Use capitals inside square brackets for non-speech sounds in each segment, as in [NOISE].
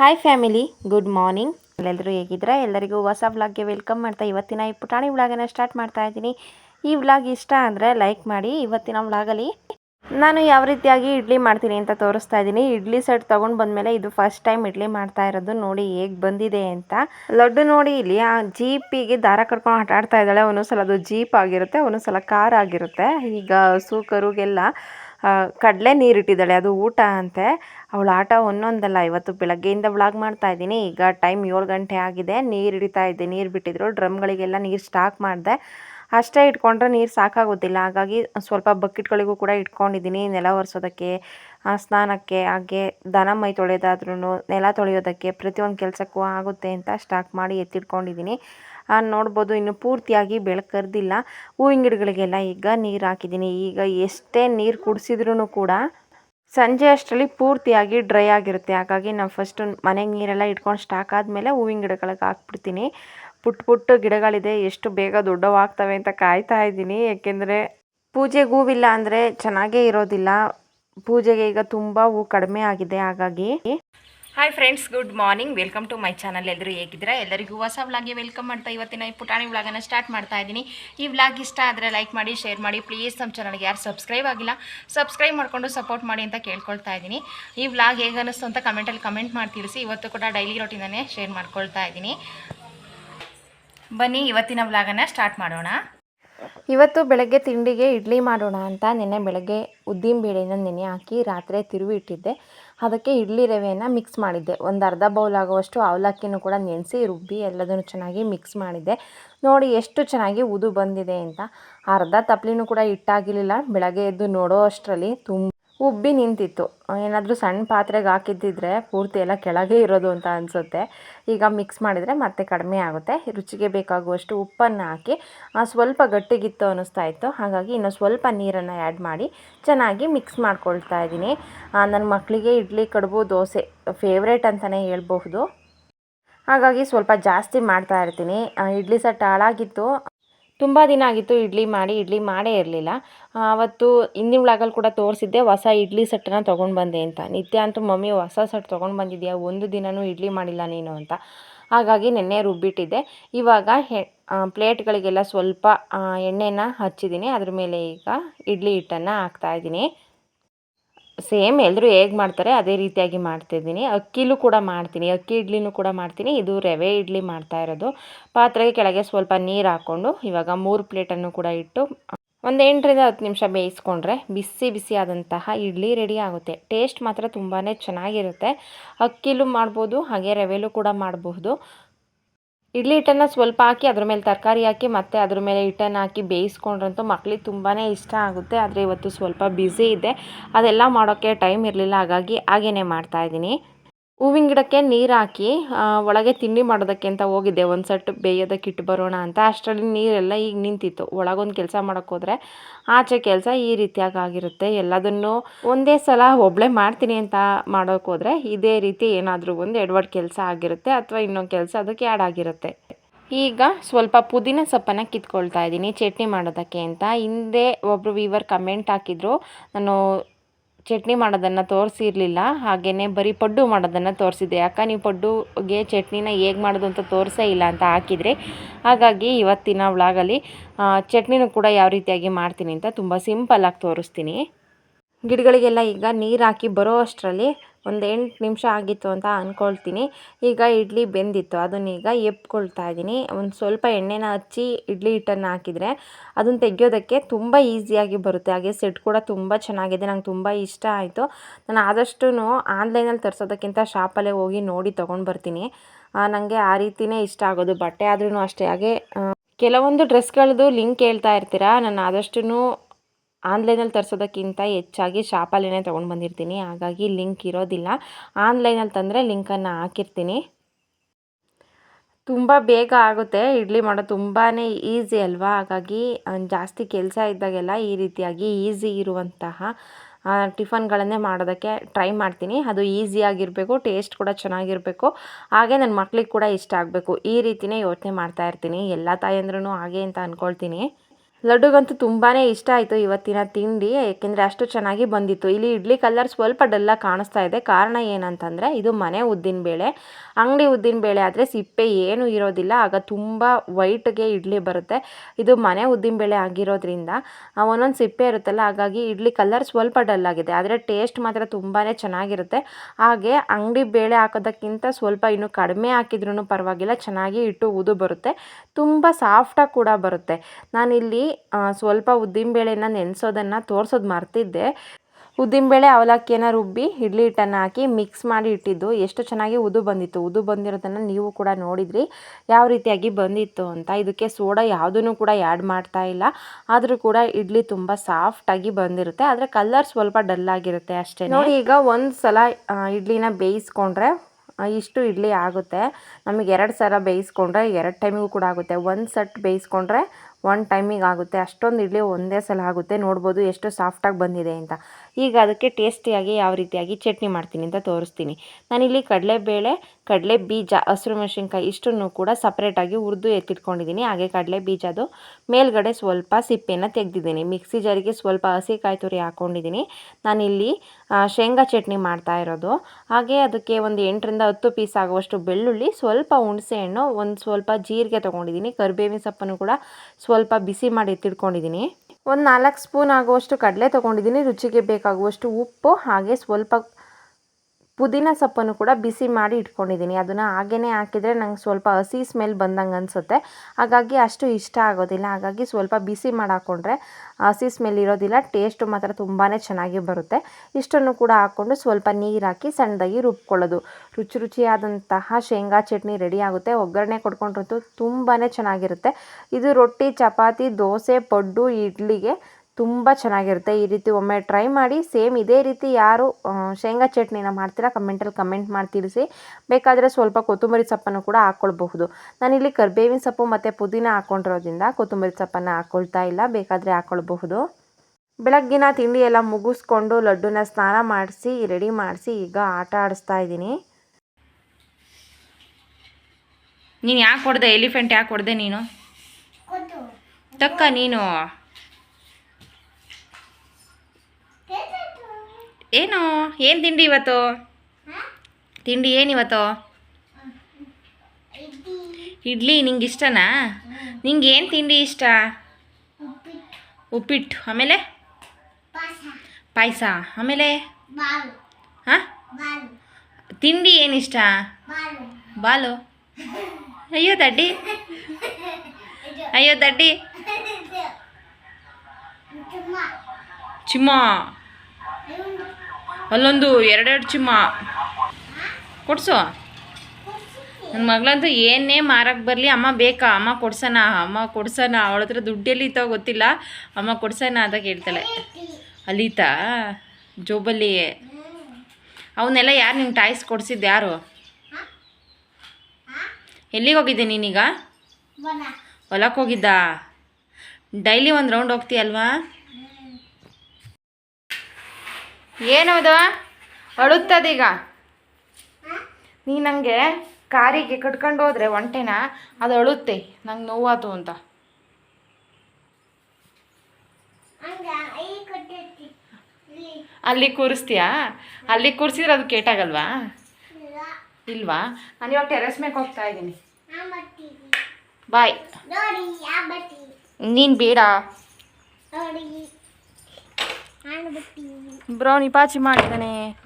Hi family good morning ಎಲ್ಲೆಲ್ಲರೂ ಹೇಗಿದ್ರೆ ಎಲ್ಲರಿಗೂ ಹೊಸ ವ್ಲಾಗ್ಗೆ ವೆಲ್ಕಮ್ ಮಾಡ್ತಾ ಇವತ್ತಿನ ಈ ಪುಟಾಣಿ ವ್ಲಾಗನ್ನು ಸ್ಟಾರ್ಟ್ ಮಾಡ್ತಾ ಇದ್ದೀನಿ. ಈ ವ್ಲಾಗ್ ಇಷ್ಟ ಅಂದರೆ ಲೈಕ್ ಮಾಡಿ ಇವತ್ತಿನ ವ್ಲಾಗಲ್ಲಿ ನಾನು ಯಾವ ರೀತಿಯಾಗಿ ಇಡ್ಲಿ ಮಾಡ್ತೀನಿ ಅಂತ ತೋರಿಸ್ತಾ ಇದ್ದೀನಿ. ಇಡ್ಲಿ ಸೆಟ್ ತೊಗೊಂಡು ಬಂದಮೇಲೆ ಇದು ಫಸ್ಟ್ ಟೈಮ್ ಇಡ್ಲಿ ಮಾಡ್ತಾ ಇರೋದು. ನೋಡಿ ಹೇಗೆ ಬಂದಿದೆ ಅಂತ. ಲಡ್ಡು ನೋಡಿ ಇಲ್ಲಿ, ಆ ಜೀಪಿಗೆ ದಾರ ಕಟ್ಕೊಂಡು ಆಟ ಆಡ್ತಾ ಇದ್ದಾಳೆ. ಒಂದೊಂದ್ಸಲ ಅದು ಜೀಪ್ ಆಗಿರುತ್ತೆ ಒಂದೊಂದ್ಸಲ ಕಾರ್ ಆಗಿರುತ್ತೆ. ಈಗ ಹಸು ಕರುಗೆಲ್ಲ ಕಡಲೆ ನೀರಿಟ್ಟಿದ್ದಾಳೆ. ಅದು ಊಟ ಅಂತೆ. ಅವಳು ಆಟ ಒಂದೊಂದಲ್ಲ. ಇವತ್ತು ಬೆಳಗ್ಗೆಯಿಂದ ವ್ಲಾಗ್ ಮಾಡ್ತಾ ಇದ್ದೀನಿ. ಈಗ ಟೈಮ್ ಏಳು ಗಂಟೆ ಆಗಿದೆ. ನೀರು ಹಿಡಿತಾ ಇದ್ದೆ. ನೀರು ಬಿಟ್ಟಿದ್ರು. ಡ್ರಮ್ಗಳಿಗೆಲ್ಲ ನೀರು ಸ್ಟಾಕ್ ಮಾಡಿದೆ. ಅಷ್ಟೇ ಇಟ್ಕೊಂಡ್ರೆ ನೀರು ಸಾಕಾಗೋದಿಲ್ಲ. ಹಾಗಾಗಿ ಸ್ವಲ್ಪ ಬಕೆಟ್ಗಳಿಗೂ ಕೂಡ ಇಟ್ಕೊಂಡಿದ್ದೀನಿ. ನೆಲ ಒರೆಸೋದಕ್ಕೆ ಸ್ನಾನಕ್ಕೆ, ಹಾಗೆ ದನ ಮೈ ತೊಳೆಯೋದಾದ್ರೂ ನೆಲ ತೊಳೆಯೋದಕ್ಕೆ ಪ್ರತಿಯೊಂದು ಕೆಲಸಕ್ಕೂ ಆಗುತ್ತೆ ಅಂತ ಸ್ಟಾಕ್ ಮಾಡಿ ಎತ್ತಿಟ್ಕೊಂಡಿದ್ದೀನಿ. ನೋಡ್ಬೋದು, ಇನ್ನು ಪೂರ್ತಿಯಾಗಿ ಬೆಳ್ಕರ್ದಿಲ್ಲ. ಹೂವಿನ ಗಿಡಗಳಿಗೆಲ್ಲ ಈಗ ನೀರು ಹಾಕಿದ್ದೀನಿ ಈಗ ಎಷ್ಟೇ ನೀರು ಕುಡಿಸಿದ್ರೂ ಕೂಡ ಸಂಜೆ ಅಷ್ಟರಲ್ಲಿ ಪೂರ್ತಿಯಾಗಿ ಡ್ರೈ ಆಗಿರುತ್ತೆ. ಹಾಗಾಗಿ ನಾವು ಫಸ್ಟು ಮನೆಗೆ ನೀರೆಲ್ಲ ಇಟ್ಕೊಂಡು ಸ್ಟಾಕ್ ಆದಮೇಲೆ ಹೂವಿನ ಗಿಡಗಳಿಗೆ ಹಾಕ್ಬಿಡ್ತೀನಿ. ಪುಟ್ಟ ಪುಟ್ಟ ಗಿಡಗಳಿದೆ. ಎಷ್ಟು ಬೇಗ ದೊಡ್ಡವಾಗ್ತವೆ ಅಂತ ಕಾಯ್ತಾ ಇದ್ದೀನಿ. ಏಕೆಂದರೆ ಪೂಜೆಗೆ ಹೂವಿಲ್ಲ ಅಂದರೆ ಚೆನ್ನಾಗೇ ಇರೋದಿಲ್ಲ. ಪೂಜೆಗೆ ಈಗ ತುಂಬ ಹೂ ಕಡಿಮೆ ಆಗಿದೆ. ಹಾಗಾಗಿ hi friends good morning welcome to my channel ಎಲ್ಲರೂ ಹೇಗಿದ್ದೀರಾ? ಎಲ್ಲರಿಗೂ ಹೊಸ ವ್ಲಾಗ್ಗೆ ವೆಲ್ಕಮ್ ಮಾಡ್ತಾ ಇವತ್ತಿನ ಈ ಪುಟಾಣಿ ವ್ಲಾಗನ್ನು ಸ್ಟಾರ್ಟ್ ಮಾಡ್ತಾ ಇದ್ದೀನಿ. ಈ ವ್ಲಾಗ್ ಇಷ್ಟ ಆದರೆ ಲೈಕ್ ಮಾಡಿ ಶೇರ್ ಮಾಡಿ. ಪ್ಲೀಸ್ ನಮ್ಮ ಚಾನಲ್ಗೆ ಯಾರು ಸಬ್ಸ್ಕ್ರೈಬ್ ಆಗಿಲ್ಲ ಸಬ್ಸ್ಕ್ರೈಬ್ ಮಾಡಿಕೊಂಡು ಸಪೋರ್ಟ್ ಮಾಡಿ ಅಂತ ಕೇಳ್ಕೊಳ್ತಾ ಇದ್ದೀನಿ. ಈ ವ್ಲಾಗ್ ಹೇಗೆ ಅನ್ನಿಸ್ತು ಅಂತ ಕಮೆಂಟಲ್ಲಿ ಕಮೆಂಟ್ ಮಾಡಿ ತಿಳಿಸಿ. ಇವತ್ತು ಕೂಡ ಡೈಲಿ ರೊಟೀನೇ ಶೇರ್ ಮಾಡ್ಕೊಳ್ತಾ ಇದ್ದೀನಿ. ಬನ್ನಿ, ಇವತ್ತಿನ ವ್ಲಾಗನ್ನು ಸ್ಟಾರ್ಟ್ ಮಾಡೋಣ. ಇವತ್ತು ಬೆಳಗ್ಗೆ ತಿಂಡಿಗೆ ಇಡ್ಲಿ ಮಾಡೋಣ ಅಂತ ನಿನ್ನೆ ಬೆಳಗ್ಗೆ ಉದ್ದಿನ ಬೇಳೆನ ನೆನೆ ಹಾಕಿ ರಾತ್ರಿ ತಿರುವಿ ಇಟ್ಟಿದ್ದೆ. ಅದಕ್ಕೆ ಇಡ್ಲಿ ರವೆಯನ್ನು ಮಿಕ್ಸ್ ಮಾಡಿದ್ದೆ. ಒಂದು ಅರ್ಧ ಬೌಲ್ ಆಗುವಷ್ಟು ಅವಲಕ್ಕಿನೂ ಕೂಡ ನೆನೆಸಿ, ರುಬ್ಬಿ ಎಲ್ಲದನ್ನು ಚೆನ್ನಾಗಿ ಮಿಕ್ಸ್ ಮಾಡಿದ್ದೆ. ನೋಡಿ ಎಷ್ಟು ಚೆನ್ನಾಗಿ ಉದು ಬಂದಿದೆ ಅಂತ. ಅರ್ಧ ತಪ್ಲಿನೂ ಕೂಡ ಇಟ್ಟಾಗಿರಲಿಲ್ಲ ಬೆಳಗ್ಗೆ ಎದ್ದು ನೋಡೋ ಅಷ್ಟರಲ್ಲಿ ತುಂಬ ಉಬ್ಬಿ ನಿಂತಿತ್ತು. ಏನಾದರೂ ಸಣ್ಣ ಪಾತ್ರೆಗೆ ಹಾಕಿದ್ದಿದ್ರೆ ಪೂರ್ತಿ ಎಲ್ಲ ಕೆಳಗೆ ಇರೋದು ಅಂತ ಅನಿಸುತ್ತೆ. ಈಗ ಮಿಕ್ಸ್ ಮಾಡಿದರೆ ಮತ್ತೆ ಕಡಿಮೆ ಆಗುತ್ತೆ. ರುಚಿಗೆ ಬೇಕಾಗುವಷ್ಟು ಉಪ್ಪನ್ನು ಹಾಕಿ ಸ್ವಲ್ಪ ಗಟ್ಟಿಗಿತ್ತು ಅನ್ನಿಸ್ತಾ ಇತ್ತು. ಹಾಗಾಗಿ ಇನ್ನು ಸ್ವಲ್ಪ ನೀರನ್ನು ಆ್ಯಡ್ ಮಾಡಿ ಚೆನ್ನಾಗಿ ಮಿಕ್ಸ್ ಮಾಡ್ಕೊಳ್ತಾ ಇದ್ದೀನಿ. ನನ್ನ ಮಕ್ಕಳಿಗೆ ಇಡ್ಲಿ, ಕಡುಬು, ದೋಸೆ ಫೇವ್ರೇಟ್ ಅಂತಲೇ ಹೇಳ್ಬಹುದು. ಹಾಗಾಗಿ ಸ್ವಲ್ಪ ಜಾಸ್ತಿ ಮಾಡ್ತಾ ಇರ್ತೀನಿ. ಇಡ್ಲಿ ಸಟ್ ಹಾಳಾಗಿತ್ತು. ತುಂಬ ದಿನ ಆಗಿತ್ತು ಇಡ್ಲಿ ಮಾಡಿ, ಇಡ್ಲಿ ಮಾಡೇ ಇರಲಿಲ್ಲ. ಅವತ್ತು ಹಿಂದಿನ ವ್ಲಾಗಲ್ಲಿ ಕೂಡ ತೋರಿಸಿದ್ದೆ, ಹೊಸ ಇಡ್ಲಿ ಸೆಟ್ಟನ್ನು ತೊಗೊಂಡು ಬಂದೆ ಅಂತ. ನಿತ್ಯ ಅಂತೂ, ಮಮ್ಮಿ, ಹೊಸ ಸೆಟ್ ತೊಗೊಂಡು ಬಂದಿದ್ಯಾ? ಒಂದು ದಿನವೂ ಇಡ್ಲಿ ಮಾಡಿಲ್ಲ ನೀನು ಅಂತ. ಹಾಗಾಗಿ ನೆನ್ನೆ ರುಬ್ಬಿಟ್ಟಿದ್ದೆ. ಇವಾಗ ಹೆ ಪ್ಲೇಟ್ಗಳಿಗೆಲ್ಲ ಸ್ವಲ್ಪ ಎಣ್ಣೆನ ಹಚ್ಚಿದ್ದೀನಿ. ಅದ್ರ ಮೇಲೆ ಈಗ ಇಡ್ಲಿ ಹಿಟ್ಟನ್ನು ಹಾಕ್ತಾಯಿದ್ದೀನಿ ಸೇಮ್ ಎಲ್ಲರೂ ಹೇಗೆ ಮಾಡ್ತಾರೆ, ಅದೇ ರೀತಿಯಾಗಿ ಮಾಡ್ತಿದ್ದೀನಿ. ಅಕ್ಕಿಲೂ ಕೂಡ ಮಾಡ್ತೀನಿ. ಅಕ್ಕಿ ಇಡ್ಲಿನೂ ಕೂಡ ಮಾಡ್ತೀನಿ. ಇದು ರವೆ ಇಡ್ಲಿ ಮಾಡ್ತಾ ಇರೋದು. ಪಾತ್ರೆಗೆ ಕೆಳಗೆ ಸ್ವಲ್ಪ ನೀರು ಹಾಕ್ಕೊಂಡು ಇವಾಗ ಮೂರು ಪ್ಲೇಟನ್ನು ಕೂಡ ಇಟ್ಟು ಒಂದು ಎಂಟರಿಂದ ಹತ್ತು ನಿಮಿಷ ಬೇಯಿಸ್ಕೊಂಡ್ರೆ ಬಿಸಿ ಬಿಸಿ ಆದಂತಹ ಇಡ್ಲಿ ರೆಡಿ ಆಗುತ್ತೆ. ಟೇಸ್ಟ್ ಮಾತ್ರ ತುಂಬಾ ಚೆನ್ನಾಗಿರುತ್ತೆ. ಅಕ್ಕಿಲೂ ಮಾಡ್ಬೋದು, ಹಾಗೆ ರವೆಲೂ ಕೂಡ ಮಾಡಬಹುದು. ಇಡ್ಲಿ ಹಿಟ್ಟನ್ನು ಸ್ವಲ್ಪ ಹಾಕಿ ಅದ್ರ ಮೇಲೆ ತರಕಾರಿ ಹಾಕಿ ಮತ್ತೆ ಅದ್ರ ಮೇಲೆ ಹಿಟ್ಟನ್ನು ಹಾಕಿ ಬೇಯಿಸ್ಕೊಂಡ್ರಂತೂ ಮಕ್ಳಿಗೆ ತುಂಬಾ ಇಷ್ಟ ಆಗುತ್ತೆ. ಆದರೆ ಇವತ್ತು ಸ್ವಲ್ಪ ಬ್ಯುಸಿ ಇದೆ. ಅದೆಲ್ಲ ಮಾಡೋಕ್ಕೆ ಟೈಮ್ ಇರಲಿಲ್ಲ. ಹಾಗಾಗಿ ಹಾಗೆಯೇ ಮಾಡ್ತಾಯಿದ್ದೀನಿ ಹೂವಿನ ಗಿಡಕ್ಕೆ ನೀರು ಹಾಕಿ ಒಳಗೆ ತಿಂಡಿ ಮಾಡೋದಕ್ಕೆ ಅಂತ ಹೋಗಿದ್ದೆ. ಒಂದು ಸೆಟ್ ಬೇಯೋದಕ್ಕೆ ಇಟ್ಟು ಬರೋಣ ಅಂತ. ಅಷ್ಟರಲ್ಲಿ ನೀರೆಲ್ಲ ಈಗ ನಿಂತಿತ್ತು. ಒಳಗೊಂದು ಕೆಲಸ ಮಾಡೋಕ್ಕೋದ್ರೆ ಆಚೆ ಕೆಲಸ ಈ ರೀತಿಯಾಗಿ ಆಗಿರುತ್ತೆ. ಎಲ್ಲದನ್ನು ಒಂದೇ ಸಲ ಒಬ್ಬಳೇ ಮಾಡ್ತೀನಿ ಅಂತ ಮಾಡೋಕ್ಕೋದ್ರೆ ಇದೇ ರೀತಿ ಏನಾದರೂ ಒಂದು ಎಡವಟ್ ಕೆಲಸ ಆಗಿರುತ್ತೆ ಅಥವಾ ಇನ್ನೊಂದು ಕೆಲಸ ಅದಕ್ಕೆ ಆ್ಯಡ್ ಆಗಿರುತ್ತೆ. ಈಗ ಸ್ವಲ್ಪ ಪುದೀನ ಸೊಪ್ಪನ್ನು ಕಿತ್ಕೊಳ್ತಾ ಇದ್ದೀನಿ ಚಟ್ನಿ ಮಾಡೋದಕ್ಕೆ ಅಂತ. ಹಿಂದೆ ಒಬ್ಬರು ವೀವರ್ ಕಮೆಂಟ್ ಹಾಕಿದ್ರು. ನಾನು ಚಟ್ನಿ ಮಾಡೋದನ್ನು ತೋರಿಸಿರಲಿಲ್ಲ. ಹಾಗೆಯೇ ಬರೀ ಪಡ್ಡು ಮಾಡೋದನ್ನು ತೋರಿಸಿದ್ದೆ. ಯಾಕೆ ನೀವು ಪಡ್ಡುಗೆ ಚಟ್ನಿನ ಹೇಗೆ ಮಾಡೋದು ಅಂತ ತೋರಿಸೇ ಇಲ್ಲ ಅಂತ ಹಾಕಿದರೆ. ಹಾಗಾಗಿ ಇವತ್ತಿನ ಒಳಗಲ್ಲಿ ಚಟ್ನಿನೂ ಕೂಡ ಯಾವ ರೀತಿಯಾಗಿ ಮಾಡ್ತೀನಿ ಅಂತ ತುಂಬ ಸಿಂಪಲ್ಲಾಗಿ ತೋರಿಸ್ತೀನಿ. ಗಿಡಗಳಿಗೆಲ್ಲ ಈಗ ನೀರು ಹಾಕಿ ಬರೋ ಅಷ್ಟರಲ್ಲಿ ಒಂದು ಎಂಟು ನಿಮಿಷ ಆಗಿತ್ತು ಅಂತ ಅಂದ್ಕೊಳ್ತೀನಿ ಈಗ ಇಡ್ಲಿ ಬೆಂದಿತ್ತು. ಅದನ್ನೀಗ ಎಪ್ಕೊಳ್ತಾ ಇದ್ದೀನಿ. ಒಂದು ಸ್ವಲ್ಪ ಎಣ್ಣೆನ ಹಚ್ಚಿ ಇಡ್ಲಿ ಹಿಟ್ಟನ್ನು ಹಾಕಿದರೆ ಅದನ್ನು ತೆಗೆಯೋದಕ್ಕೆ ತುಂಬ ಈಸಿಯಾಗಿ ಬರುತ್ತೆ. ಹಾಗೆ ಸೆಟ್ ಕೂಡ ತುಂಬ ಚೆನ್ನಾಗಿದೆ. ನಂಗೆ ತುಂಬ ಇಷ್ಟ ಆಯಿತು. ನಾನು ಆದಷ್ಟು ಆನ್ಲೈನಲ್ಲಿ ತರಿಸೋದಕ್ಕಿಂತ ಶಾಪಲ್ಲೇ ಹೋಗಿ ನೋಡಿ ತೊಗೊಂಡು ಬರ್ತೀನಿ. ನನಗೆ ಆ ರೀತಿಯೇ ಇಷ್ಟ ಆಗೋದು. ಬಟ್ಟೆ ಆದ್ರೂ ಅಷ್ಟೇ. ಹಾಗೆ ಕೆಲವೊಂದು ಡ್ರೆಸ್ಗಳದ್ದು ಲಿಂಕ್ ಹೇಳ್ತಾ ಇರ್ತೀರಾ? ನಾನು ಆದಷ್ಟು ಆನ್ಲೈನಲ್ಲಿ ತರಿಸೋದಕ್ಕಿಂತ ಹೆಚ್ಚಾಗಿ ಶಾಪಲ್ಲೇ ತೊಗೊಂಡು ಬಂದಿರ್ತೀನಿ. ಹಾಗಾಗಿ ಲಿಂಕ್ ಇರೋದಿಲ್ಲ. ಆನ್ಲೈನಲ್ಲಿ ತಂದರೆ ಲಿಂಕನ್ನು ಹಾಕಿರ್ತೀನಿ. ತುಂಬ ಬೇಗ ಆಗುತ್ತೆ. ಇಡ್ಲಿ ಮಾಡೋದು ತುಂಬಾ ಈಸಿ ಅಲ್ವಾ? ಹಾಗಾಗಿ ಜಾಸ್ತಿ ಕೆಲಸ ಇದ್ದಾಗೆಲ್ಲ ಈ ರೀತಿಯಾಗಿ ಈಸಿ ಇರುವಂತಹ ಟಿಫನ್ಗಳನ್ನೇ ಮಾಡೋದಕ್ಕೆ ಟ್ರೈ ಮಾಡ್ತೀನಿ. ಅದು ಈಸಿಯಾಗಿರಬೇಕು ಟೇಸ್ಟ್ ಕೂಡ ಚೆನ್ನಾಗಿರಬೇಕು. ಹಾಗೆ ನನ್ನ ಮಕ್ಳಿಗೆ ಕೂಡ ಇಷ್ಟ ಆಗಬೇಕು. ಈ ರೀತಿಯೇ ಯೋಚನೆ ಮಾಡ್ತಾ ಇರ್ತೀನಿ. ಎಲ್ಲ ತಾಯಂದ್ರೂ ಹಾಗೆ ಅಂತ ಅಂದ್ಕೊಳ್ತೀನಿ ಲಡ್ಡುಗಂತೂ ತುಂಬಾ ಇಷ್ಟ ಆಯಿತು ಇವತ್ತಿನ ತಿಂಡಿ ಏಕೆಂದರೆ ಅಷ್ಟು ಚೆನ್ನಾಗಿ ಬಂದಿತ್ತು. ಇಲ್ಲಿ ಇಡ್ಲಿ ಕಲರ್ ಸ್ವಲ್ಪ ಡಲ್ಲಾಗಿ ಕಾಣಿಸ್ತಾ ಇದೆ. ಕಾರಣ ಏನಂತಂದರೆ ಇದು ಮನೆ ಉದ್ದಿನ ಬೇಳೆ. ಅಂಗಡಿ ಉದ್ದಿನ ಬೇಳೆ ಆದರೆ ಸಿಪ್ಪೆ ಏನು ಇರೋದಿಲ್ಲ. ಆಗ ತುಂಬ ವೈಟ್ಗೆ ಇಡ್ಲಿ ಬರುತ್ತೆ. ಇದು ಮನೆ ಉದ್ದಿನ ಬೇಳೆ ಆಗಿರೋದ್ರಿಂದ ಒಂದೊಂದು ಸಿಪ್ಪೆ ಇರುತ್ತಲ್ಲ, ಹಾಗಾಗಿ ಇಡ್ಲಿ ಕಲರ್ ಸ್ವಲ್ಪ ಡಲ್ ಆಗಿದೆ. ಆದರೆ ಟೇಸ್ಟ್ ಮಾತ್ರ ತುಂಬಾ ಚೆನ್ನಾಗಿರುತ್ತೆ. ಹಾಗೆ ಅಂಗಡಿ ಬೇಳೆ ಹಾಕೋದಕ್ಕಿಂತ ಸ್ವಲ್ಪ ಇನ್ನು ಕಡಿಮೆ ಹಾಕಿದ್ರೂ ಪರವಾಗಿಲ್ಲ, ಚೆನ್ನಾಗಿ ಇಟ್ಟು ಉದು ಬರುತ್ತೆ. ತುಂಬ ಸಾಫ್ಟಾಗಿ ಕೂಡ ಬರುತ್ತೆ. ನಾನಿಲ್ಲಿ ಸ್ವಲ್ಪ ಸ್ವಲ್ಪ ಉದ್ದಿನಬೇಳೆನ ನೆನೆಸೋದನ್ನು ತೋರಿಸೋದು ಮರ್ತಿದ್ದೆ. ಉದ್ದಿನಬೇಳೆ ಅವಲಕ್ಕಿಯನ್ನು ರುಬ್ಬಿ ಇಡ್ಲಿ ಹಿಟ್ಟನ್ನು ಹಾಕಿ ಮಿಕ್ಸ್ ಮಾಡಿ ಇಟ್ಟಿದ್ದು. ಎಷ್ಟು ಚೆನ್ನಾಗಿ ಉದು ಬಂದಿತ್ತು. ಉದು ಬಂದಿರೋದನ್ನು ನೀವು ಕೂಡ ನೋಡಿದ್ರಿ. ಯಾವ ರೀತಿಯಾಗಿ ಬಂದಿತ್ತು ಅಂತ. ಇದಕ್ಕೆ ಸೋಡಾ ಯಾವುದೂ ಕೂಡ ಆ್ಯಡ್ ಮಾಡ್ತಾ ಇಲ್ಲ. ಆದರೂ ಕೂಡ ಇಡ್ಲಿ ತುಂಬ ಸಾಫ್ಟಾಗಿ ಬಂದಿರುತ್ತೆ. ಆದರೆ ಕಲರ್ ಸ್ವಲ್ಪ ಡಲ್ ಆಗಿರುತ್ತೆ ಅಷ್ಟೇ ನೋಡಿ, ಈಗ ಒಂದು ಸಲ ಇಡ್ಲಿನ ಬೇಯಿಸ್ಕೊಂಡ್ರೆ ಇಷ್ಟು ಇಡ್ಲಿ ಆಗುತ್ತೆ. ನಮಗೆ ಎರಡು ಸಲ ಬೇಯಿಸ್ಕೊಂಡ್ರೆ ಎರಡು ಟೈಮಿಗೂ ಕೂಡ ಆಗುತ್ತೆ. ಒಂದು ಸಟ್ ಬೇಯಿಸ್ಕೊಂಡ್ರೆ ಒನ್ ಟೈಮಿಗೆ ಆಗುತ್ತೆ. ಅಷ್ಟೊಂದು ಇಡ್ಲಿ ಒಂದೇ ಸಲ ಆಗುತ್ತೆ. ನೋಡ್ಬೋದು ಎಷ್ಟು ಸಾಫ್ಟಾಗಿ ಬಂದಿದೆ ಅಂತ. ಈಗ ಅದಕ್ಕೆ ಟೇಸ್ಟಿಯಾಗಿ ಯಾವ ರೀತಿಯಾಗಿ ಚಟ್ನಿ ಮಾಡ್ತೀನಿ ಅಂತ ತೋರಿಸ್ತೀನಿ. ನಾನಿಲ್ಲಿ ಕಡಲೆಬೇಳೆ ಕಡಲೆ ಬೀಜ ಹಸಿರು ಮೆಣಸಿನ್ಕಾಯಿ ಇಷ್ಟನ್ನು ಕೂಡ ಸಪ್ರೇಟಾಗಿ ಹುರಿದು ಎತ್ತಿಟ್ಕೊಂಡಿದ್ದೀನಿ ಹಾಗೆ ಕಡಲೆ ಬೀಜದು ಮೇಲ್ಗಡೆ ಸ್ವಲ್ಪ ಸಿಪ್ಪೆನ ತೆಗೆದಿದ್ದೀನಿ. ಮಿಕ್ಸಿ ಜಾರಿಗೆ ಸ್ವಲ್ಪ ಹಸಿ ಕಾಯಿ ತುರಿ ಹಾಕ್ಕೊಂಡಿದ್ದೀನಿ ನಾನಿಲ್ಲಿ ಶೇಂಗಾ ಚಟ್ನಿ ಮಾಡ್ತಾ ಇರೋದು. ಹಾಗೆ ಅದಕ್ಕೆ ಒಂದು ಎಂಟರಿಂದ ಹತ್ತು ಪೀಸ್ ಆಗುವಷ್ಟು ಬೆಳ್ಳುಳ್ಳಿ, ಸ್ವಲ್ಪ ಹುಣಸೆಹಣ್ಣು ಒಂದು ಸ್ವಲ್ಪ ಜೀರಿಗೆ ತೊಗೊಂಡಿದ್ದೀನಿ ಕರಿಬೇವಿನ ಸೊಪ್ಪನ್ನು ಕೂಡ ಸ್ವಲ್ಪ ಬಿಸಿ ಮಾಡಿ ಎತ್ತಿಟ್ಕೊಂಡಿದ್ದೀನಿ ಒಂದು ನಾಲ್ಕು ಸ್ಪೂನ್ ಆಗುವಷ್ಟು ಕಡಲೆ ತೊಗೊಂಡಿದ್ದೀನಿ. ರುಚಿಗೆ ಬೇಕಾಗುವಷ್ಟು ಉಪ್ಪು ಹಾಗೆ ಸ್ವಲ್ಪ ಪುದೀನ ಸೊಪ್ಪನ್ನು ಕೂಡ ಬಿಸಿ ಮಾಡಿ ಇಟ್ಕೊಂಡಿದ್ದೀನಿ. ಅದನ್ನು ಹಾಗೇ ಹಾಕಿದರೆ ನಂಗೆ ಸ್ವಲ್ಪ ಹಸಿ ಸ್ಮೆಲ್ ಬಂದಂಗೆ ಅನಿಸುತ್ತೆ. ಹಾಗಾಗಿ ಅಷ್ಟು ಇಷ್ಟ ಆಗೋದಿಲ್ಲ. ಹಾಗಾಗಿ ಸ್ವಲ್ಪ ಬಿಸಿ ಮಾಡಿ ಹಾಕ್ಕೊಂಡ್ರೆ ಹಸಿ ಸ್ಮೆಲ್ ಇರೋದಿಲ್ಲ. ಟೇಸ್ಟು ಮಾತ್ರ ತುಂಬಾ ಚೆನ್ನಾಗಿ ಬರುತ್ತೆ. ಇಷ್ಟನ್ನು ಕೂಡ ಹಾಕ್ಕೊಂಡು ಸ್ವಲ್ಪ ನೀರು ಹಾಕಿ ಸಣ್ಣದಾಗಿ ರುಬ್ಕೊಳ್ಳೋದು. ರುಚಿ ರುಚಿಯಾದಂತಹ ಶೇಂಗಾ ಚಟ್ನಿ ರೆಡಿ ಆಗುತ್ತೆ. ಒಗ್ಗರಣೆ ಕೊಡ್ಕೊಂಡ್ರಂತೂ ತುಂಬಾ ಚೆನ್ನಾಗಿರುತ್ತೆ. ಇದು ರೊಟ್ಟಿ, ಚಪಾತಿ, ದೋಸೆ, ಪಡ್ಡು, ಇಡ್ಲಿಗೆ ತುಂಬ ಚೆನ್ನಾಗಿರುತ್ತೆ. ಈ ರೀತಿ ಒಮ್ಮೆ ಟ್ರೈ ಮಾಡಿ ಸೇಮ್ ಇದೇ ರೀತಿ ಯಾರು ಶೇಂಗಾ ಚಟ್ನಿನ ಮಾಡ್ತೀರಾ ಕಮೆಂಟಲ್ಲಿ ಕಮೆಂಟ್ ಮಾಡಿ ತಿಳಿಸಿ. ಬೇಕಾದರೆ ಸ್ವಲ್ಪ ಕೊತ್ತಂಬರಿ ಸೊಪ್ಪನ್ನು ಕೂಡ ಹಾಕ್ಕೊಳ್ಬಹುದು ನಾನಿಲ್ಲಿ ಕರ್ಬೇವಿನ ಸೊಪ್ಪು ಮತ್ತು ಪುದೀನ ಹಾಕ್ಕೊಂಡಿರೋದ್ರಿಂದ ಕೊತ್ತಂಬರಿ ಸೊಪ್ಪನ್ನು ಹಾಕ್ಕೊಳ್ತಾ ಇಲ್ಲ. ಬೇಕಾದರೆ ಹಾಕ್ಕೊಳ್ಬಹುದು ಬೆಳಗ್ಗಿನ ತಿಂಡಿ ಎಲ್ಲ ಮುಗಿಸ್ಕೊಂಡು ಲಡ್ಡುನ ಸ್ನಾನ ಮಾಡಿಸಿ ರೆಡಿ ಮಾಡಿಸಿ ಈಗ ಆಟ ಆಡಿಸ್ತಾ ಇದ್ದೀನಿ. ನೀನು ಯಾಕೆ ಹೊಡೆದೆ? ಎಲಿಫೆಂಟ್ ಯಾಕೆ ಹೊಡೆದೆ ನೀನು? ತಕ್ಕ ನೀನು. ಏನು ಏನು ತಿಂಡಿ ಇವತ್ತು? ತಿಂಡಿ ಏನು ಇವತ್ತು? ಇಡ್ಲಿ ನಿಂಗೆ ಇಷ್ಟನಾ? ನಿಂಗೆ ಏನು ತಿಂಡಿ ಇಷ್ಟ? ಉಪ್ಪಿಟ್ಟು. ಆಮೇಲೆ? ಪಾಯಸ. ಆಮೇಲೆ? ಹಾಂ? ತಿಂಡಿ ಏನಿಷ್ಟ ಬಾಲು. ಅಯ್ಯೋ ದಡ್ಡಿ. ಅಯ್ಯೋ ದಡ್ಡಿ. [LAUGHS] ಚಿಮ್ಮ. ಅಲ್ಲೊಂದು ಎರಡೆರಡು ಚಿಮ್ಮ ಕೊಡ್ಸು. ನನ್ನ ಮಗಳಂತೂ ಏನೇ ಮಾರಕ್ಕೆ ಬರಲಿ ಅಮ್ಮ ಬೇಕಾ? ಅಮ್ಮ ಕೊಡ್ಸೋಣ ಅಮ್ಮ ಕೊಡ್ಸೋಣ ಅವಳ ಹತ್ರ ದುಡ್ಡೆಲ್ಲಿ ಇತ್ತೋ ಗೊತ್ತಿಲ್ಲ. ಅಮ್ಮ ಕೊಡ್ಸೋಣ ಅಂತ ಕೇಳ್ತಾಳೆ. ಅಲೀತಾ ಜೋಬಲ್ಲಿ. ಅವನ್ನೆಲ್ಲ ಯಾರು ನಿಂಗೆ ಟಾಯ್ಸ್ ಕೊಡ್ಸಿದ್ದು ಯಾರು? ಎಲ್ಲಿಗೆ ಹೋಗಿದ್ದೆ ನೀನೀಗ? ಹೊಲಕ್ಕೆ ಹೋಗಿದ್ದ? ಡೈಲಿ ಒಂದು ರೌಂಡ್ ಹೋಗ್ತೀಯಲ್ವಾ? ಏನದು? ಅಳುತ್ತದೀಗ. ನೀ ನನಗೆ ಕಾರಿಗೆ ಕಟ್ಕೊಂಡು ಹೋದ್ರೆ ಒಂಟೆನ? ಅದು ಅಳುತ್ತೆ. ನಂಗೆ ನೋವಾತು ಅಂತ. ಅಲ್ಲಿ ಕೂರಿಸ್ತೀಯಾ? ಅಲ್ಲಿ ಕೂರಿಸಿದ್ರೆ ಅದು ಕೇಟಾಗಲ್ವಾ? ಇಲ್ವಾ? ನಾನು ಇವಾಗ ಟೆರೆಸ್ ಮೇಲೆ ಹೋಗ್ತಾ ಇದ್ದೀನಿ. ಬಾಯ್ ನೀನು ಬೇಡ. ಬ್ರೌನಿ ಪಾಚಿ ಮಾಡಿದ್ದಾನೆ.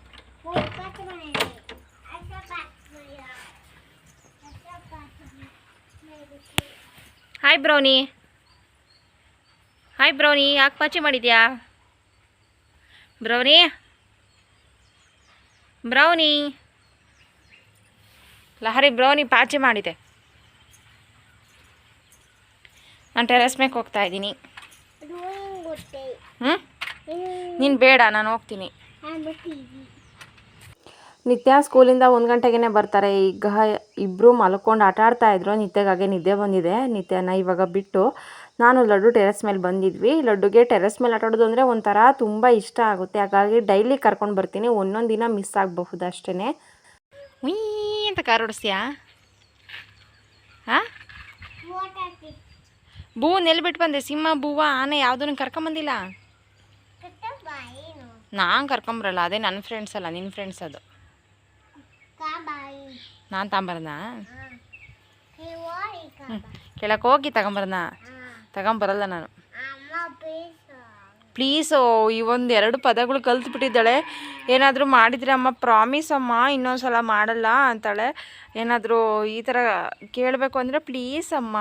Hi Brownie. Hi Brownie. ಯಾಕೆ ಪಾಚಿ ಮಾಡಿದ್ಯಾ? ಬ್ರೌನಿ. ಬ್ರೌನಿ. ಲಹರಿ ಬ್ರೌನಿ ಪಾಚಿ ಮಾಡಿದೆ. ನಾನು ಟೆರೆಸ್ ಮೇಲೆ ಹೋಗ್ತಾ ಇದ್ದೀನಿ. ಹ್ಞೂ ನೀನು ಬೇಡ ನಾನು ಹೋಗ್ತೀನಿ. ನಿತ್ಯ ಸ್ಕೂಲಿಂದ ಒಂದು ಗಂಟೆಗೆ ಬರ್ತಾರೆ. ಈಗ ಇಬ್ಬರು ಮಲ್ಕೊಂಡು ಆಟ ಆಡ್ತಾ ಇದ್ರು. ನಿತ್ಯಗಾಗೆ ನಿದ್ದೆ ಬಂದಿದೆ. ನಿತ್ಯನ ಇವಾಗ ಬಿಟ್ಟು ನಾನು ಲಡ್ಡು ಟೆರೆಸ್ ಮೇಲೆ ಬಂದಿದ್ವಿ. ಲಡ್ಡುಗೆ ಟೆರೆಸ್ ಮೇಲೆ ಆಟಾಡೋದು ಅಂದರೆ ಒಂಥರ ತುಂಬ ಇಷ್ಟ ಆಗುತ್ತೆ. ಹಾಗಾಗಿ ಡೈಲಿ ಕರ್ಕೊಂಡು ಬರ್ತೀನಿ. ಒಂದೊಂದು ದಿನ ಮಿಸ್ ಆಗಬಹುದು ಅಷ್ಟೇ ಉಯ್ ಅಂತ ಕಾರ್ ಓಡಿಸ್ತೀಯಾ? ಹಾಂ ಬೂ ನೆಲ್ಲಿ ಬಿಟ್ಟು ಬಂದೆ. ಸಿಂಹ ಬೂವ ಆನೆ ಯಾವುದನ್ನು ಕರ್ಕೊಂಬಂದಿಲ್ಲ ನಾನು ಕರ್ಕೊಂಬರಲ್ಲ, ಅದೇ ನನ್ನ ಫ್ರೆಂಡ್ಸ್ ಅಲ್ಲ ನಿನ್ನ ಫ್ರೆಂಡ್ಸ್ ಅದು. ನಾನು ತಗೊಂಬರನಾ? ಕೆಳಕ್ಕೆ ಹೋಗಿ ತಗೊಂಬರನಾ? ತಗೊಂಬರಲ್ಲ ನಾನು. ಪ್ಲೀಸು ಈ ಒಂದು ಎರಡು ಪದಗಳು ಕಲ್ತ್ಬಿಟ್ಟಿದ್ದಾಳೆ. ಏನಾದರೂ ಮಾಡಿದರೆ ಅಮ್ಮ ಪ್ರಾಮಿಸ್ ಅಮ್ಮ ಇನ್ನೊಂದು ಸಲ ಮಾಡಲ್ಲ ಅಂತಾಳೆ. ಏನಾದರೂ ಈ ಥರ ಕೇಳಬೇಕು ಅಂದರೆ ಪ್ಲೀಸ್ ಅಮ್ಮ.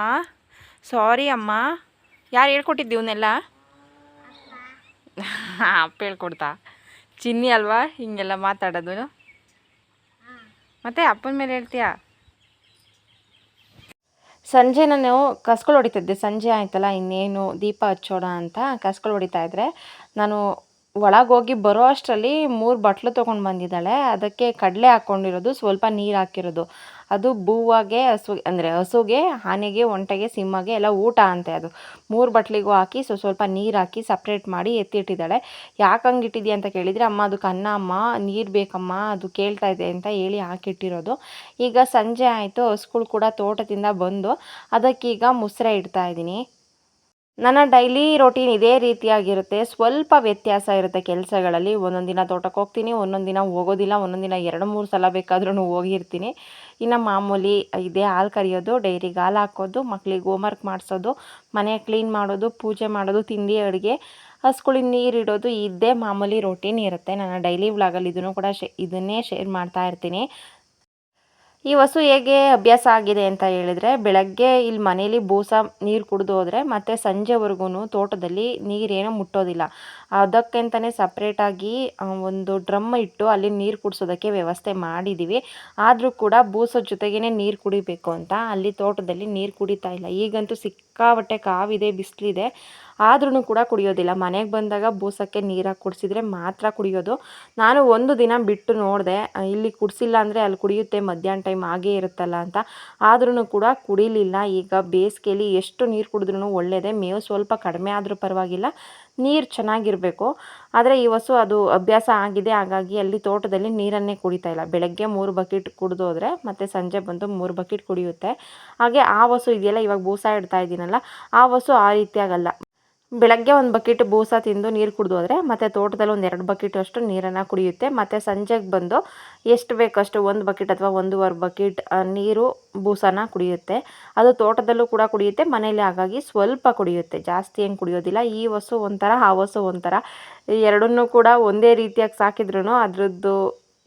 ಸಾರಿ ಅಮ್ಮ. ಯಾರು ಹೇಳ್ಕೊಟ್ಟಿದ್ದು ಇವನ್ನೆಲ್ಲ? ಅಪ್ಪ ಹೇಳ್ಕೊಡ್ತಾ. ಚಿನ್ನಿ ಅಲ್ವಾ? ಹಿಂಗೆಲ್ಲ ಮಾತಾಡೋದು. ಮತ್ತೆ ಅಪ್ಪನ ಮೇಲೆ ಹೇಳ್ತೀಯಾ? ಸಂಜೆ ನಾನು ಕಸ್ಗಳು ಹೊಡಿತಿದ್ದೆ. ಸಂಜೆ ಆಯ್ತಲ್ಲ, ಇನ್ನೇನು ದೀಪ ಹಚ್ಚೋಣ ಅಂತ ಕಸ್ಗಳು ಹೊಡಿತಾ ಇದ್ರೆ. ನಾನು ಒಳಗೋಗಿ ಬರೋ ಅಷ್ಟರಲ್ಲಿ ಮೂರು ಬಟ್ಲು ತೊಗೊಂಡು ಬಂದಿದ್ದಾಳೆ. ಅದಕ್ಕೆ ಕಡಲೆ ಹಾಕ್ಕೊಂಡಿರೋದು ಸ್ವಲ್ಪ ನೀರು ಹಾಕಿರೋದು. ಅದು ಬೂವಾಗೆ, ಹಸು, ಅಂದರೆ ಹಸುಗೆ, ಆನೆಗೆ, ಒಂಟೆಗೆ, ಸಿಂಹಗೆ ಎಲ್ಲ ಊಟ ಅಂತೆ ಅದು. ಮೂರು ಬಟ್ಲಿಗೂ ಹಾಕಿ ಸೊ, ಸ್ವಲ್ಪ ನೀರು ಹಾಕಿ ಸಪ್ರೇಟ್ ಮಾಡಿ ಎತ್ತಿಟ್ಟಿದ್ದಾಳೆ. ಯಾಕೆ ಹಂಗೆ ಇಟ್ಟಿದ್ಯಾ ಅಂತ ಕೇಳಿದರೆ, ಅಮ್ಮ ಅದಕ್ಕೆ ಅನ್ನ ಅಮ್ಮ, ನೀರು ಬೇಕಮ್ಮ, ಅದು ಕೇಳ್ತಾ ಇದೆ ಅಂತ ಹೇಳಿ ಹಾಕಿಟ್ಟಿರೋದು. ಈಗ ಸಂಜೆ ಆಯಿತು ಹಸುಗಳು ಕೂಡ ತೋಟದಿಂದ ಬಂದು ಅದಕ್ಕೀಗ ಮೊಸರೆ ಇಡ್ತಾ ಇದ್ದೀನಿ. ನನ್ನ ಡೈಲಿ ರೊಟೀನ್ ಇದೇ ರೀತಿಯಾಗಿರುತ್ತೆ. ಸ್ವಲ್ಪ ವ್ಯತ್ಯಾಸ ಇರುತ್ತೆ ಕೆಲಸಗಳಲ್ಲಿ. ಒಂದೊಂದು ದಿನ ತೋಟಕ್ಕೆ ಹೋಗ್ತೀನಿ, ಒಂದೊಂದು ದಿನ ಹೋಗೋದಿಲ್ಲ, ಒಂದೊಂದು ದಿನ ಎರಡು, ಮೂರು ಸಲ ಬೇಕಾದ್ರೂ ಹೋಗಿರ್ತೀನಿ. ಇನ್ನು ಮಾಮೂಲಿ ಇದೇ ಹಾಲು ಕರಿಯೋದು, ಡೈರಿಗೆ ಹಾಲು ಹಾಕೋದು, ಮಕ್ಳಿಗೆ ಹೋಮ್ವರ್ಕ್ ಮಾಡಿಸೋದು, ಮನೆ ಕ್ಲೀನ್ ಮಾಡೋದು, ಪೂಜೆ ಮಾಡೋದು, ತಿಂಡಿ, ಅಡುಗೆ ಹಸ್ಗಳಿಗೆ ನೀರು ಇಡೋದು ಇದೇ ಮಾಮೂಲಿ ರೊಟೀನ್ ಇರುತ್ತೆ. ನನ್ನ ಡೈಲಿ ವ್ಲಾಗಲ್ಲಿ ಇದನ್ನು ಕೂಡ ಶೇ, ಇದನ್ನೇ ಶೇರ್ ಮಾಡ್ತಾ ಇರ್ತೀನಿ. ಈ ಹಸು ಹೇಗೆ ಅಭ್ಯಾಸ ಆಗಿದೆ ಅಂತ ಹೇಳಿದರೆ, ಬೆಳಗ್ಗೆ ಇಲ್ಲಿ ಮನೇಲಿ ಬೂಸ ನೀರು ಕುಡಿದು ಹೋದರೆ ಮತ್ತು ಸಂಜೆವರೆಗೂ ತೋಟದಲ್ಲಿ ನೀರೇನೂ ಮುಟ್ಟೋದಿಲ್ಲ. ಅದಕ್ಕಂತಲೇ ಸಪ್ರೇಟಾಗಿ ಒಂದು ಡ್ರಮ್ ಇಟ್ಟು ಅಲ್ಲಿ ನೀರು ಕುಡಿಸೋದಕ್ಕೆ ವ್ಯವಸ್ಥೆ ಮಾಡಿದ್ದೀವಿ ಆದರೂ ಕೂಡ ಬೂಸೋ ಜೊತೆಗೇ ನೀರು ಕುಡಿಬೇಕು ಅಂತ. ಅಲ್ಲಿ ತೋಟದಲ್ಲಿ ನೀರು ಕುಡಿತಾ ಇಲ್ಲ. ಈಗಂತೂ ಸಿಕ್ಕಾಪಟ್ಟೆ ಕಾವಿದೆ, ಬಿಸಿಲಿದೆ. ಆದ್ರೂ ಕೂಡ ಕುಡಿಯೋದಿಲ್ಲ. ಮನೆಗೆ ಬಂದಾಗ ಬೂಸಕ್ಕೆ ನೀರಾಗಿ ಕುಡಿಸಿದ್ರೆ ಮಾತ್ರ ಕುಡಿಯೋದು. ನಾನು ಒಂದು ದಿನ ಬಿಟ್ಟು ನೋಡಿದೆ ಇಲ್ಲಿ ಕುಡಿಸಿಲ್ಲ ಅಂದರೆ ಅಲ್ಲಿ ಕುಡಿಯುತ್ತೆ, ಮಧ್ಯಾಹ್ನ ಟೈಮ್ ಆಗೇ ಇರುತ್ತಲ್ಲ ಅಂತ. ಆದ್ರೂ ಕೂಡ ಕುಡಿಲಿಲ್ಲ. ಈಗ ಬೇಸಿಗೆಯಲ್ಲಿ ಎಷ್ಟು ನೀರು ಕುಡಿದ್ರೂ ಒಳ್ಳೆಯದೇ ಮೇವು ಸ್ವಲ್ಪ ಕಡಿಮೆ ಆದರೂ ಪರವಾಗಿಲ್ಲ. ನೀರು ಚೆನ್ನಾಗಿರಬೇಕು. ಆದರೆ ಈ ಹಸು ಅದು ಅಭ್ಯಾಸ ಆಗಿದೆ, ಹಾಗಾಗಿ ಅಲ್ಲಿ ತೋಟದಲ್ಲಿ ನೀರನ್ನೇ ಕುಡಿತಾ ಇಲ್ಲ. ಬೆಳಗ್ಗೆ ಮೂರು ಬಕೆಟ್ ಕುಡಿದೋದ್ರೆ ಮತ್ತು ಸಂಜೆ ಬಂದು ಮೂರು ಬಕೆಟ್ ಕುಡಿಯುತ್ತೆ. ಹಾಗೆ ಆ ಹಸು ಇದೆಯಲ್ಲ, ಇವಾಗ ಬೂಸ ಇಡ್ತಾ ಇದ್ದೀನಲ್ಲ ಆ ಹಸು ಆ ರೀತಿಯಾಗಲ್ಲ ಬೆಳಗ್ಗೆ ಒಂದು ಬಕೆಟ್ ಬೂಸ ತಿಂದು ನೀರು ಕುಡಿದು ಹೋದರೆ ಮತ್ತು ತೋಟದಲ್ಲಿ ಒಂದು ಎರಡು ಬಕೆಟ್ ಅಷ್ಟು ನೀರನ್ನು ಕುಡಿಯುತ್ತೆ. ಮತ್ತು ಸಂಜೆಗೆ ಬಂದು ಎಷ್ಟು ಬೇಕಷ್ಟು ಒಂದು ಬಕೆಟ್ ಅಥವಾ ಒಂದೂವರೆ ಬಕೆಟ್ ನೀರು ಬೂಸನ ಕುಡಿಯುತ್ತೆ. ಅದು ತೋಟದಲ್ಲೂ ಕೂಡ ಕುಡಿಯುತ್ತೆ ಮನೇಲಿ ಹಾಗಾಗಿ ಸ್ವಲ್ಪ ಕುಡಿಯುತ್ತೆ. ಜಾಸ್ತಿ ಏನು ಕುಡಿಯೋದಿಲ್ಲ. ಈ ಹಸು ಒಂಥರ, ಆ ಹಸು ಒಂಥರ. ಎರಡನ್ನೂ ಕೂಡ ಒಂದೇ ರೀತಿಯಾಗಿ ಸಾಕಿದ್ರೂ ಅದರದ್ದು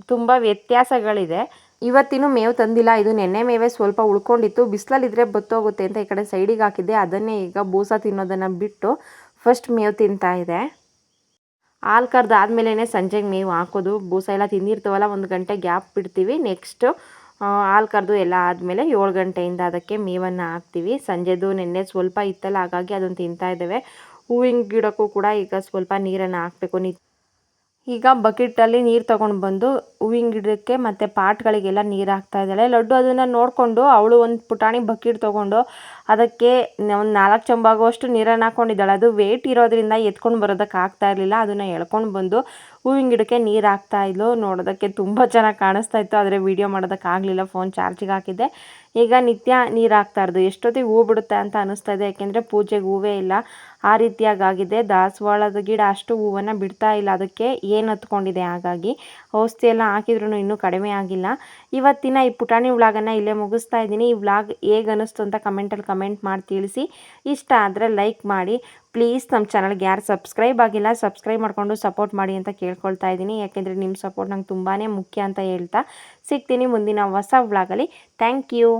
ತುಂಬ ವ್ಯತ್ಯಾಸಗಳಿದೆ. ಇವತ್ತಿನೂ ಮೇವು ತಂದಿಲ್ಲ. ಇದು ನೆನ್ನೆ ಮೇವೇ ಸ್ವಲ್ಪ ಉಳ್ಕೊಂಡಿತ್ತು. ಬಿಸಿಲಲ್ಲಿದ್ದರೆ ಬತ್ತೋಗುತ್ತೆ ಅಂತ ಈ ಕಡೆ ಸೈಡಿಗೆ ಹಾಕಿದ್ದೆ. ಅದನ್ನೇ ಈಗ ಬೂಸ ತಿನ್ನೋದನ್ನು ಬಿಟ್ಟು ಫಸ್ಟ್ ಮೇವು ತಿಂತಾ ಇದೆ. ಹಾಲು ಕರ್ದು ಆದಮೇಲೆ ಸಂಜೆಗೆ ಮೇವು ಹಾಕೋದು. ಬೂಸ ಎಲ್ಲ ತಿಂದಿರ್ತೀವಲ್ಲ, ಒಂದು ಗಂಟೆ ಗ್ಯಾಪ್ ಬಿಡ್ತೀವಿ. ನೆಕ್ಸ್ಟು ಹಾಲು ಕರೆದು ಎಲ್ಲ ಆದಮೇಲೆ ಏಳು ಗಂಟೆಯಿಂದ ಅದಕ್ಕೆ ಮೇವನ್ನು ಹಾಕ್ತೀವಿ. ಸಂಜೆದು ನೆನ್ನೆ ಸ್ವಲ್ಪ ಇತ್ತಲ್ಲ ಹಾಗಾಗಿ ಅದನ್ನು ತಿಂತಾ ಇದ್ದೇವೆ. ಹೂವಿನ ಗಿಡಕ್ಕೂ ಕೂಡ ಈಗ ಸ್ವಲ್ಪ ನೀರನ್ನು ಹಾಕಬೇಕು. ನಿ ಈಗ ಬಕೆಟಲ್ಲಿ ನೀರು ತೊಗೊಂಡು ಬಂದು ಹೂವಿನ ಗಿಡಕ್ಕೆ ಮತ್ತು ಪಾಟ್ಗಳಿಗೆಲ್ಲ ನೀರು ಹಾಕ್ತಾ ಇದ್ದಾಳೆ. ಲಡ್ಡು ಅದನ್ನು ನೋಡಿಕೊಂಡು ಅವಳು ಒಂದು ಪುಟಾಣಿ ಬಕೆಟ್ ತೊಗೊಂಡು ಅದಕ್ಕೆ ಒಂದು ನಾಲ್ಕು ಚಂಬಾಗುವಷ್ಟು ನೀರನ್ನು ಹಾಕ್ಕೊಂಡಿದ್ದಾಳೆ ಅದು ವೇಟ್ ಇರೋದ್ರಿಂದ ಎತ್ಕೊಂಡು ಬರೋದಕ್ಕೆ ಆಗ್ತಾ ಇರಲಿಲ್ಲ. ಅದನ್ನು ಎಳ್ಕೊಂಡು ಬಂದು ಹೂವಿನ ಗಿಡಕ್ಕೆ ನೀರು ಹಾಕ್ತಾ ಇದ್ಲು. ನೋಡೋದಕ್ಕೆ ತುಂಬ ಚೆನ್ನಾಗಿ ಕಾಣಿಸ್ತಾ ಇತ್ತು. ಆದರೆ ವೀಡಿಯೋ ಮಾಡೋದಕ್ಕಾಗಲಿಲ್ಲ ಫೋನ್ ಚಾರ್ಜಿಗೆ ಹಾಕಿದ್ದೆ. ಈಗ ನಿತ್ಯ ನೀರು ಹಾಕ್ತಾ ಇರೋದು ಎಷ್ಟೊತ್ತಿಗೆ ಹೂ ಬಿಡುತ್ತೆ ಅಂತ ಅನ್ನಿಸ್ತಾ ಇದೆ ಯಾಕೆಂದರೆ ಪೂಜೆಗೆ ಹೂವೇ ಇಲ್ಲ. ಆ ರೀತಿಯಾಗಿದೆ ದಾಸವಾಳದ ಗಿಡ ಅಷ್ಟು ಹೂವನ್ನು ಬಿಡ್ತಾ ಇಲ್ಲ. ಅದಕ್ಕೆ ಏನು ಹತ್ಕೊಂಡಿದೆ ಹಾಗಾಗಿ? ಔಷಧಿ ಎಲ್ಲ ಹಾಕಿದ್ರೂ ಇನ್ನೂ ಕಡಿಮೆ ಆಗಿಲ್ಲ. ಇವತ್ತಿನ ಈ ಪುಟಾಣಿ ವ್ಲಾಗನ್ನು ಇಲ್ಲೇ ಮುಗಿಸ್ತಾ ಇದ್ದೀನಿ. ಈ ವ್ಲಾಗ್ ಹೇಗೆ ಅನ್ನಿಸ್ತು ಅಂತ ಕಮೆಂಟಲ್ಲಿ ಕಮೆಂಟ್ ಮಾಡಿ ತಿಳಿಸಿ. ಇಷ್ಟ ಆದರೆ ಲೈಕ್ ಮಾಡಿ. ಪ್ಲೀಸ್ ನಮ್ಮ ಚಾನಲ್ಗೆ ಯಾರು ಸಬ್ಸ್ಕ್ರೈಬ್ ಆಗಿಲ್ಲ, ಸಬ್ಸ್ಕ್ರೈಬ್ ಮಾಡಿಕೊಂಡು ಸಪೋರ್ಟ್ ಮಾಡಿ ಅಂತ ಕೇಳ್ಕೊಳ್ತಾ ಇದ್ದೀನಿ. ಯಾಕೆಂದರೆ ನಿಮ್ಮ ಸಪೋರ್ಟ್ ನಂಗೆ ತುಂಬಾ ಮುಖ್ಯ ಅಂತ ಹೇಳ್ತಾ ಸಿಗ್ತೀನಿ ಮುಂದಿನ ಹೊಸ ವ್ಲಾಗಲ್ಲಿ ಥ್ಯಾಂಕ್ ಯು